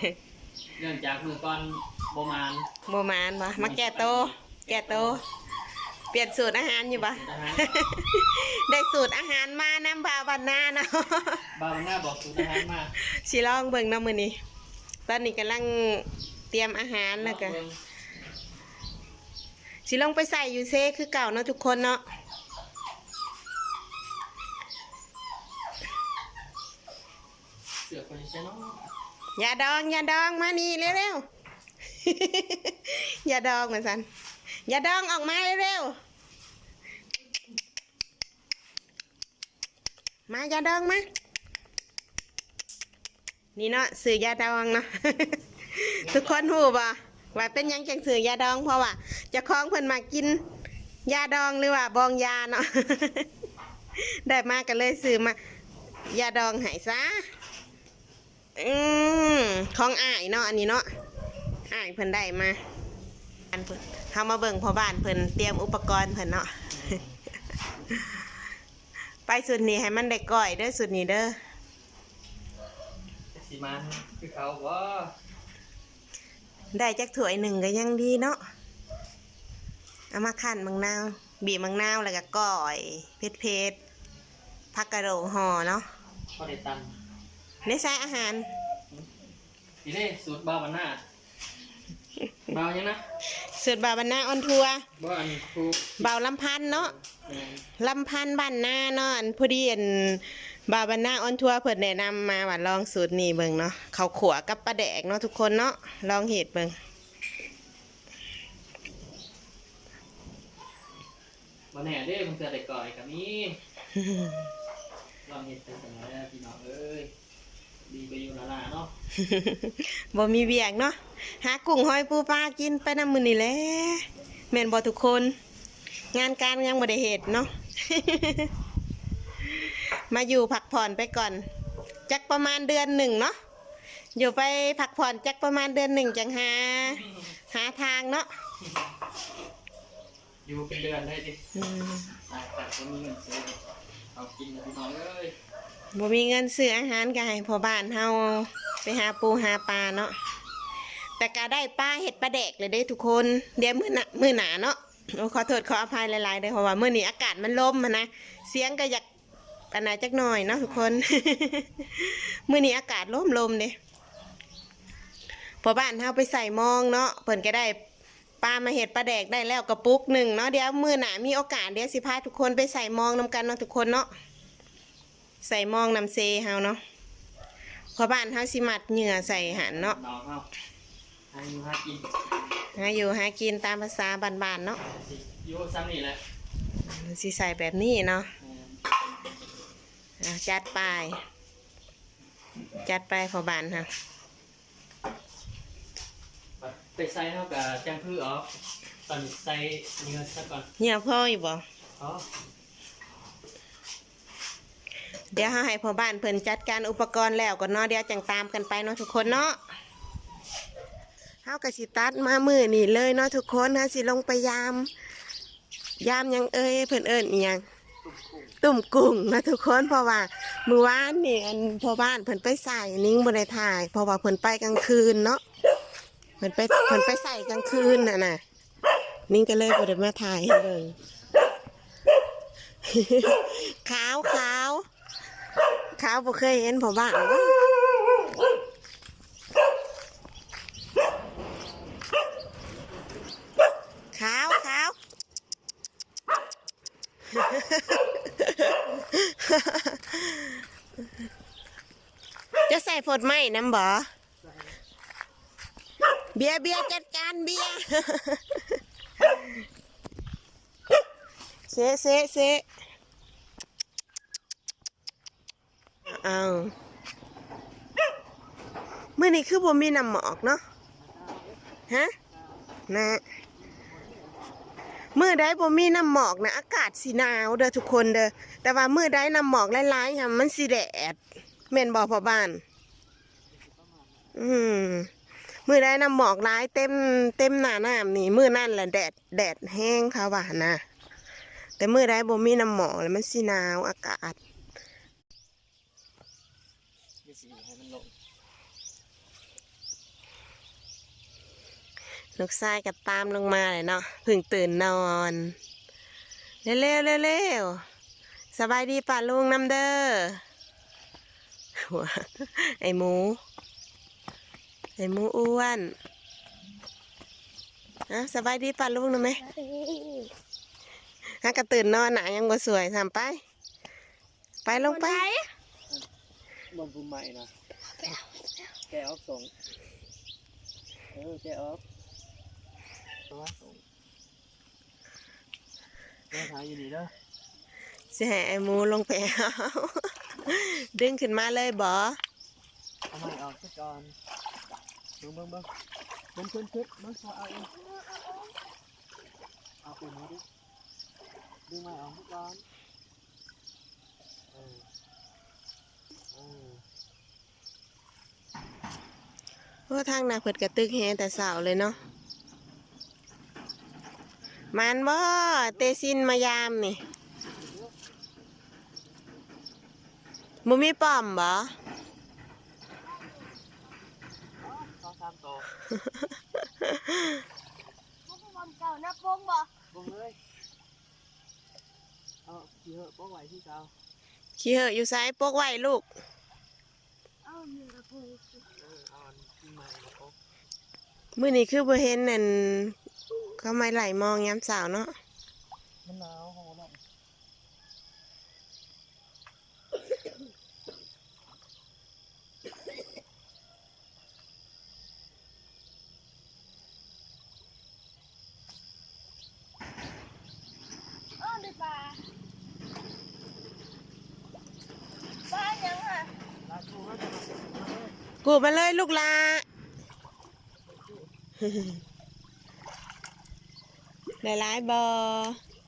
เก่าเนื่องจากมือก่อนโบมานโมมานบ่มาแก่โตแก่โตเปลี่ยนสูตรอาหารอยู่บ่นะฮะ ได้สูตรอาหารมาน้ำบาวันนาเนาะ บาวหน้าบอกสูตรอาหารมาสิลองเบิ่งเนาะมื้อนี้ ตอนนี้กำลังเตรียมอาหารแล้วก็เบิ่งสิลงไปใส่อยู่เซคือเก่าเนาะทุกคนเนาะเสือกคนใช่เนาะ อย่าดอง อย่าดองมานี่เร็วๆ อย่าดองเหมือนสัน อย่าดองออกมาเร็วๆ มาอย่าดองมา นี่เนาะสื่อยาดองเนาะ ทุกคนหูบ่ว่าเป็นยังจังสื่อยาดองเพราะว่าจะคล้องเพิ่นมากินยาดองหรือว่าบองยาเนาะ ได้มากันเลยสื่อมายาดองหายซะ อืมของอ้ายเนาะอันนี้เนาะอ้ายเพิ่นได้มาอันเพิ่นเฮามาเบิ่งพ่อบ้านเพิ่นเตรียมอุปกรณ์เพิ่นเนาะไปสุดนี้ให้มันได้ก้อยเด้อสุดนี้เด้อสีมันคือเขาว่าได้จักถ้วยหนึ่งก็ยังดีเนาะเอามาคั่นมังนาวบีบมังนาวแล้วก็ก้อยเผ็ดเผ็ดๆผักกระโดงห่อเนาะพอได้ตัน ในใส่อาหารทีนี้สูตรบาวหน้าบาวยังนะสูตรบาวบรรณาออนทัวร์บ่อันครูบาวลำพันธ์เนาะเออลำพันธ์บ้านนาเนาะอันพอดีอันบาวบ้านนาออนทัวร์เพิ่นแนะนำมาว่าลองสูตรนี้เบิ่งเนาะเขาวขัวกับปลาแดกเนาะทุกคนเนาะลองเห็ดเบิ่งบ่แน่เด้มันเกิดได้ก่อยกับนี้ลองเห็ดไปเสมอแล้วพี่น้องเอ้ย ดีไปอยู่ละลาเนาะบ่มีเวียกเนาะหากุ้งหอยปูปลากินไปน้ำมือนี่แหละแม่นบ่ทุกคน งานการยังบ่ได้เฮ็ดเนาะ มาอยู่พักผ่อนไปก่อน จักประมาณเดือนหนึ่งเนาะอยู่ไปพักผ่อนจักประมาณเดือนหนึ่งจังหาหาทางเนาะอยู่เป็นเดือนได้ดิอืม ตายแต่ก็มีเงินซื้อเอากินนะพี่น้องเอ้ย บ่มีเงินซื้ออาหารก็ให้พ่อบ้านเฮาไปหาปูหาปลาเนาะแต่ก็ได้ปลาเห็ดปลาแดกเลยเด้ทุกคนเดี๋ยวมือหนามือหนาเนาะโอ้ขอโทษขออภัยหลายๆเด้อเพราะว่าเมื้อนี้อากาศมันลมนะ เสียงก็อยากอันหนจักหน่อยเนาะทุกคนเมื้อนี้อากาศลมลมๆเด้พอบ้านเฮาไปใส่มองเนาะเพิ่นก็ได้ปลามาเห็ดปลาแดกได้แล้วกระปุกหนึ่งเนาะเดี๋ยวมือหนามีโอกาสเดี๋ยวสิพาทุกคนไปใส่มองนํกันเนาะทุกคนเนาะ ใส่หมองน้ำเซเฮาเนาะเพอบ้านเฮาสิมัดเหงื่อใส่หันเนาะน้องเอาให้อยู่หากินหาอยู่หากินตามภาษาบ้านๆเนาะสิอยู่ซ้ำนี่แหละสิใส่แบบนี้เนาะเอออะจัดไป จัดไปพอบ้านค่ะไปใส่เท่ากับแจ้งพืชออกตอนใส่เนื้อซะก่อนเหงื่อพ่ออยู่บ่อ๋อ เดี๋ยวให้พ่อบ้านเพิ่นจัดการอุปกรณ์แล้วก็เนาะเดี๋ยวจังตามกันไปเนาะทุกคนเนาะเฮาก็สิตัดมามือนี้เลยเนาะทุกคนฮาสิลงไปยาม ยามยังเอ้ยเพิ่นเอิ้นอีหยังตุ่มกุ้งนะทุกคนเพราะว่ามือวานนี่อันพ่อบ้านเพิ่นไปใส่นิ้งบนได้ถ่าย เพราะว่าเพิ่นไปกลางคืนเนาะเพิ่นไปเพิ่นไปใส่กลางคืนน่ะนะนิ้งก็เลยบ่ได้มาถ่ายให้เบิ่งขาวขาว ขาวบ่เคยเห็นพ่อบ้านวะขาวขาวจะใส่ผดไหมน้ำบ่เบียเบียจัดการเบียเซะเซะเซะ เอาเมื่อนี้คือผมมีน้ำหมอกเนาะฮะนะมื่อใดผมมีน้ำหมอกนะอากาศสีหนาวเด้อทุกคนเด้อแต่ว่ามื่อใดน้ำหมอกหลายๆค่ะมันสีแดดแม่นบอกพอบ้าน อืมมือใดน้ำหมอกหลายเต็มเต็มหน้าน้ำนี่มื่อนั่นแหละแดดแดดแห้งค่ะว่านะแต่มื่อใดบ่มีน้ำหมอกแล้วมันสีหนาวอากาศ ลูกชายก็ตามลงมาเลยเนาะเพิ่งตื่นนอน เร็วเร็วเร็วเร็วสบายดีป่ะลุงน้ำเด้อหัวไอหมู ไอหมูอ้วนอะสบายดีป่ะลุงนะไหมฮะก็ตื่นนอนหนายังบ่สวยทำไป ไปลงไปบอมภูมิใหม่นะแกะออกส่งเออแกะออก ตัวแกะขายอยู่นี่เด้อสิให้ไอหมูลงไปเอาดึงขึ้นมาเลยบอเอาใหม่ออกซะก่อนเบิ้งเบิ้งเบิ้งเบิ้งขึ้นขึ้นเบิ้งพอเอาเองเอาปุ่มนี้ดิดึงใหม่ออกซะก่อนเออเออโอ้ทางนาเผิดกระตึกแฮแต่สาวเลยเนาะ มันบ่เตซินมายามนี่มุมีป้อมบ่สองสามโตพวกความเก่านะโป้งบ่ลงเลยเอาขี่เหอะป้องไหวที่เก่าขี้เหอะอยู่ซ้ายปกไว้ลูกเอ้ามีกระปุกเออเอาอันที่ใหม่มาป้องมื้อนี้คือบ่เห็นนั่น เขาไม่ไหลมองยามสาวเนาะมันหนาวของเราเอ้าในป่าบ้านยังอะลาชูเขาจะมกูมาเลยลูกลา ได้หลายบ่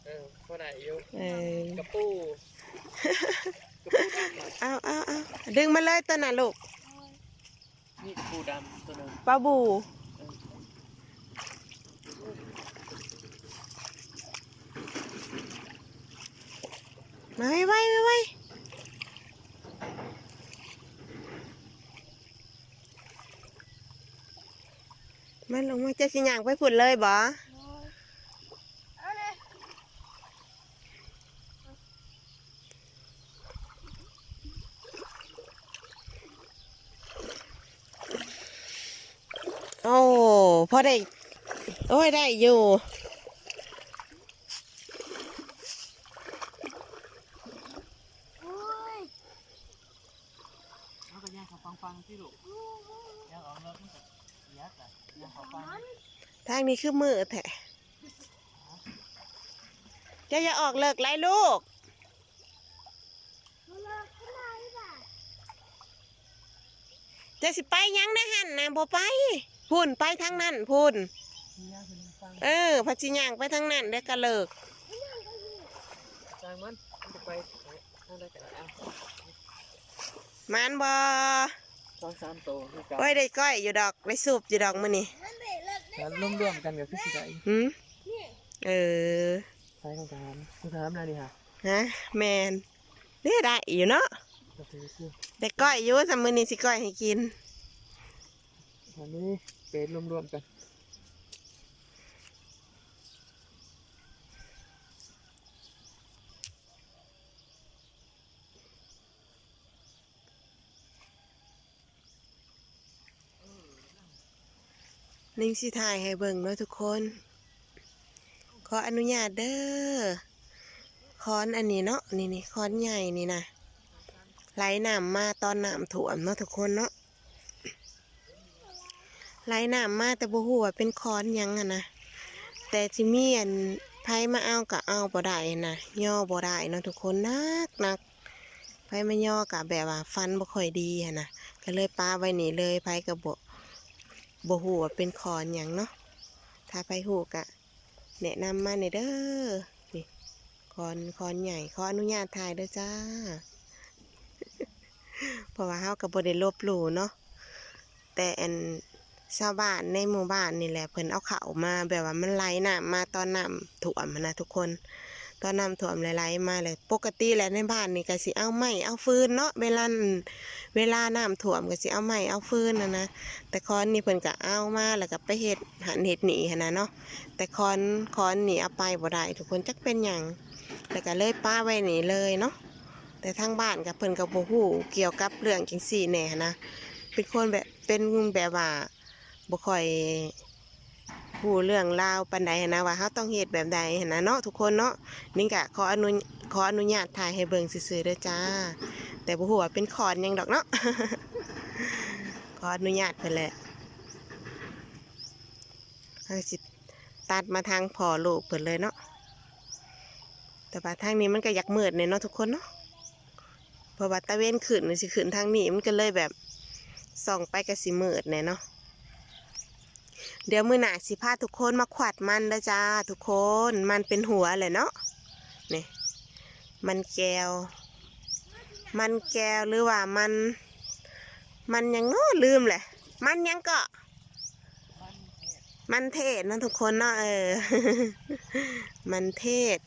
เออพอได้อยู่เออกระปูกระปูดำอะเอาเอาเอาดึงมาเลยตัวน่ะลูกนี่กระปูดำตัวหนึงปลาบูมาไว้ไว้ไว้ไว้มันลงมาจะสิหยางไปผุดเลยบ่ เอาเลย โอ้พอ ได้ โอ้ยได้อยู่โอ้ยแล้วก็ย่างเขาฟังฟังๆที่ลูกย่างออกแล้วมันก็ยักษ์อะย่างเขาฟังทางนี้คือมือแท้เจะอย่าออกเลิกไรลูกมาเลยข้างหน้าดีกว่าจะสิไปยังนะหันนะบ่ไป พุ่นไปทางนั้นพุ่นย่างคือฟังเออพัชิย่างไปทางนั้นได้อก็เลิกจางมันมันจะไปนั่นได้กันเอามันบ่สองสามโตคือเก่าโอ้ยได้ก้อยอยู่ดอกได้สูบอยู่ดอกมื้อนี้นั่นเบรกเลิกได้แล้วร่วมรวมๆกันกับพี่สิได้หืมนี่เออใช้ของทหารของทหารนะนี่ค่ะฮะแมนได้ได้อยู่เนาะก็คือคือได้ก้อยอยู่สามมื้อนี้สิก้อยให้กินอันนี้ เป็นรวมๆกันนิ่งสิถ่ายให้เบิ่งเนาะทุกคน ขออนุญาตเด้อค้อนอันนี้เนาะนี่นี่ค้อนใหญ่นี่นะไหลน้ำมาตอนน้ำท่วมเนาะทุกคนเนาะ ไหลน้ำมาแต่บ่ฮู้ว่าเป็นคอนหยังอะนะแต่ที่มีอันไผมาเอาก็เอาบ่ได้นะย่อบ่ได้เนาะทุกคนนักนักไผมาย่อก็แบบว่าฟันบ่ค่อยดีอะนะก็เลยปาไว้นี่เลยไผก็บ่บ่ฮู้ว่าเป็นคอนหยังเนาะถ้าไปฮู้กะแนะนำมาในอยเด้อนี่คอนคอนใหญ่ขออนุญาตถ่ายเด้อจ้า เพราะว่าเฮาก็บ่ได้ลบหลู่เนาะแต่อัน ชาวบ้านในหมู่บ้านนี่แหละเพิ่นเอาเขามา แบบว่ามันไหลน้ำมาตอนน้ำท่วมนะทุกคน ตอนน้ำท่วมไหลๆมาเลย ปกติแหละในบ้านนี่ก็สิเอาไม้เอาฟืนเนาะเวลาเวลาน้ำท่วมก็สิเอาไม้เอาฟืนนะนะแต่คอนนี่เพิ่นก็เอามาแล้วก็ไปเฮ็ดหันเฮ็ดหนีนะเนาะแต่คอนคอนนี่เอาไปบ่ได้ทุกคนจักเป็นหยังแล้วก็เลยป้าไว้นี่เลยเนาะแต่ทางบ้านกับเพิ่นก็บ่ฮู้เกี่ยวกับเรื่องจังซี่แหน่หั้นนะเป็นคนแบบเป็นแบบว่า บ่ค่อยผู้เรื่องราวปันใดหั้นนะว่าเขาต้องเฮ็ดแบบใดหั้นนะเนาะทุกคนเนาะนิ่งกะขออนุขออนุญาตถ่ายให้เบิ่งซื่อๆเด้อจ้า แต่บ่ฮู้ว่าเป็นขอนยังดอกเนาะขออนุญาตเพิ่นแหละเฮาสิตัดมาทางพ่อลูกเพิ่นเลยเนาะแต่ว่าทางนี้มันก็อยากมืดเนี่ยเนาะทุกคนเนาะเพราะว่าตะเวนขึ้นสิขึ้นทางนี้มันก็เลยแบบส่องไปก็สิมืดเนี่ยเนาะ เดี๋ยวมือหนาสิพาทุกคนมาขวัดมันนะจ้าทุกคนมันเป็นหัวเลยเนาะนี่มันแก้ว มันแก้วหรือว่ามัน มันยังง้อลืมแหละ มันยังเกาะมันเทศนะทุกคนเนาะเออ มันเทศ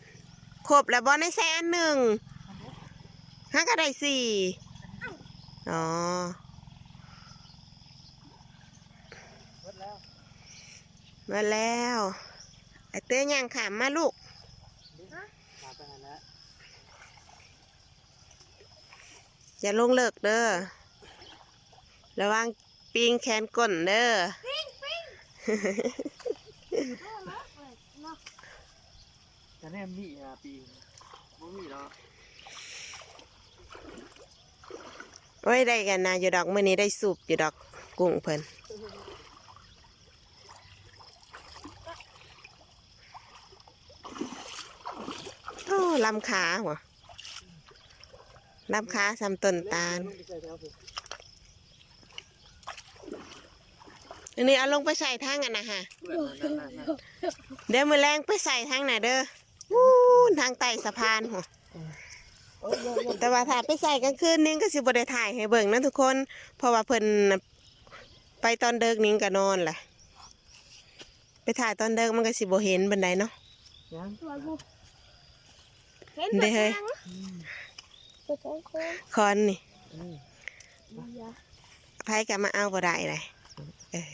ครบแล้วบอในแซนหนึ่งห้าก็ได้สี่อ๋อ หมดแล้ว มาแล้วไอเต้ยย่างขามมาลูกมาไปหาแล้วอย่าลงเลิกเด้อระวังปิงแขนก้นเด้อจะแน่มีอะปีบ่มีหรอกโอ้ยได้กันนะอยู่ดอกมื่อนี้ได้สูบอยู่ดอกกุ้งเพิ่น ลำขาหัวลำขาสำต้นตาล อันนี้เอาลงไปใส่ทางกันนะฮะ เดี๋ยวมือแรงไปใส่ทางไหนเด้อวู้ทางใต้สะพานหัวแต่ว่าถ้าไปใส่กลางคืนนิ้งก็สิบ่ได้ถ่ายให้เบิ่งนะทุกคน เพราะว่าเพิ่นไปตอนเดิกนิ้งก็นอนแหละ ไปถ่ายตอนเดิกมันก็สิบ่เห็นบันไดเนาะ เห็นเด้เฮ้ยตัวแข็งโค้งคอนนี่อืมไผก็มาเอาบ่ได้เลยเออ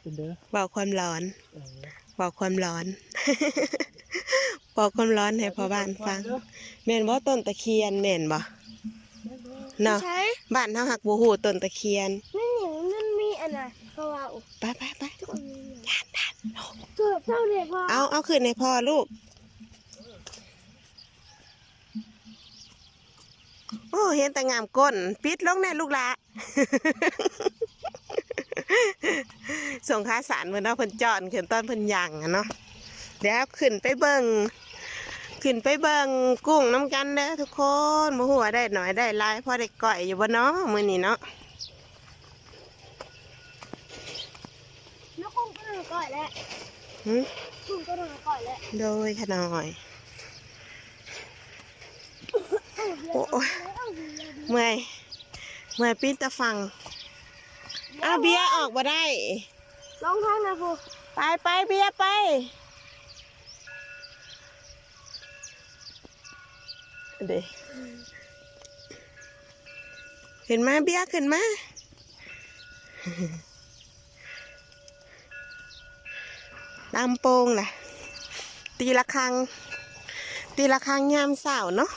เป็นเด้อเบาความร้อนเออเบาความร้อนบอกความร้อนให้พ่อบ้านฟังแม่นบ่ต้นตะเคียนแม่นบ่เนาะใช่บ้านเฮาหักบ่ฮู้ต้นตะเคียนนี่หนิมันมีอันไหนเพราะว่าอุไปไปไปเกือบเท่าเด็กว่าเอาเอาขึ้นให้พ่อลูก โอ้เห็นแต่งามก้น ปิดลงแน่ลูกละส่งค่าสารเพิ่นเนาะเพิ่นจอนขึ้นตอนเพิ่นย่างอะเนาะเดี๋ยวขึ้นไปเบิงขึ้นไปเบิงกุ้งน้ำกันเด้อทุกคนบ่ฮู้ว่าได้หน่อยได้หลายพอได้ก่อยอยู่บ่เนาะมื้อนี้เนาะแล้วกุ้งก็โดนก่อยแล้วหึกุ้งก็โดนก่อยแล้วโดยขน่อย โอ้ยเมื่อยเมื่อยปีนตะฟังอ้าวเบียร์ออกมาได้ลองทางนะครูไปไปเบียร์ไป เด็ขึ้นมาเบียร์ขึ้นมาลำโปงล่ะ ตีละครัง ตีละครังยามเสาร์เนาะ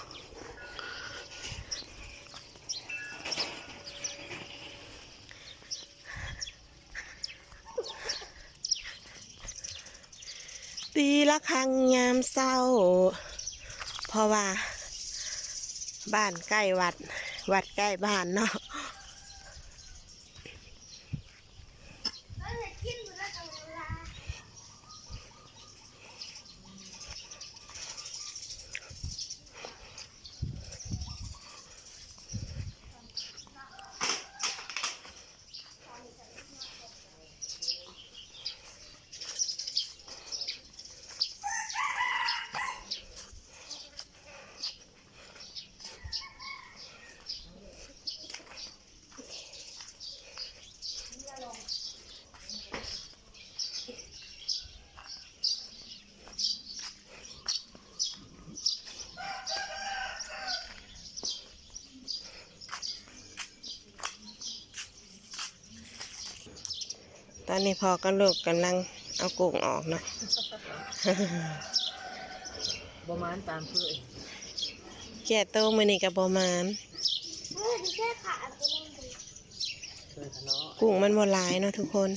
ตีละครั้งยามเศร้า เพราะว่า บ้านใกล้วัด วัดใกล้บ้านเนาะ นนี้พอก็ลูกกำลังเอากุ้งออกเนาะประมาณตามเพื่อนแก่โตมือนี่กับบมานเฮ้ยแค่ขาตัวนึงดิเคยทะเลาะกุ้งมันบ่หลายเนาะทุกคน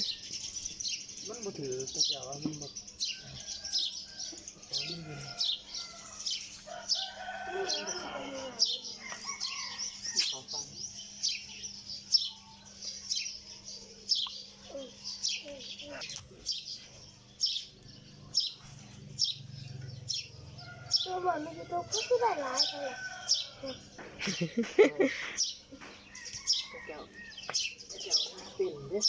มันบ่ถือก็จะว่ามันบ่ขอฟัง ตัวบ อลมันจะตัวก็คือได้ร้ายไปเลยเจ้าเจ้าเป็นเด้อ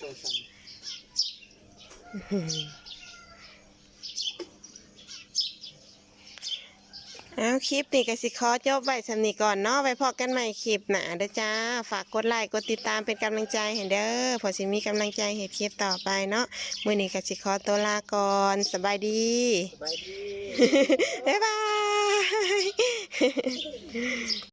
ตัวสั่น เอาคลิปนี้ก็สิขอจบไว้สำนี้ก่อนเนาะไว้พอกันใหม่คลิปหน้าเด้อจ้า ฝากกดไลค์กดติดตามเป็นกำลังใจให้เด้อพอสิมีกำลังใจเฮ็ดคลิปต่อไปเนาะมื้อนี้ก็สิขอตัวลาก่อนสบายดีสบายดีบ๊ายบาย